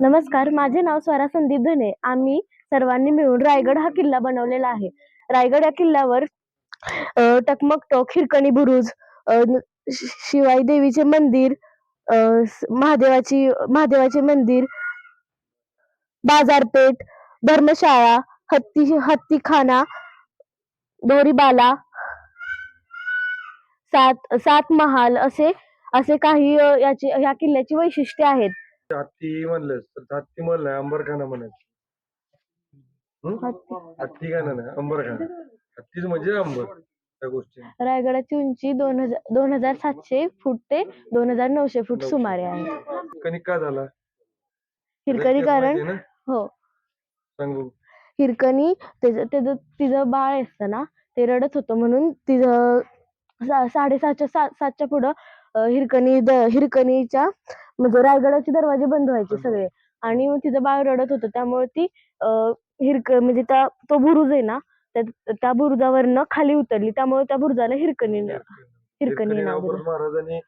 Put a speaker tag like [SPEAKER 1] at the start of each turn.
[SPEAKER 1] नमस्कार माझे नाव स्वरा संदीप धने. आम्ही सर्वांनी मिळून रायगड हा किल्ला बनवलेला आहे. रायगड या किल्ल्यावर अ, टकमक टोक हिरकणी बुरुज शिवाई देवीचे मंदिर महादेवाची महादेवाचे मंदिर बाजारपेठ धर्मशाळा हत्ती हत्तीखाना दोरीबाला सात सात महाल असे असे काही याची या किल्ल्याची वैशिष्ट्ये आहेत.
[SPEAKER 2] हत्ती म्हणलंस तर हत्ती म्हणलं अंबरखाना म्हणायचं. हं? हत्ती खाना नाही अंबरखाना. हत्तीच म्हणजे अंबर त्या गोष्टी
[SPEAKER 1] रायगडाची उंची दोन हजार दोन हजार सातशे फूट ते दोन हजार नऊशे फूट सुमारे आहे.
[SPEAKER 2] कणिक का झाला?
[SPEAKER 1] हिरकणी कारण
[SPEAKER 2] माहिती आहे ना?
[SPEAKER 1] हो.
[SPEAKER 2] सांग बघू.
[SPEAKER 1] हिरकणी त्याचं त्याचं तिचं बाळ असतं ना ते रडत होतं म्हणून तिचं सा- साडेसातच्या सा सातच्या पुढं हिरकणी द हिरकणीच्या म्हणजे रायगडाचे दरवाजे बंद व्हायचे सगळे. आणि मग तिचं बाळ रडत होतं. त्यामुळे ती हिरक म्हणजे त्या तो बुरुज आहे ना त्या त्या बुरुजावरनं खाली उतरली. त्यामुळे त्या बुरुजाला हिरकणी हिरकणी. नाव दिलं.
[SPEAKER 2] महाराजांनी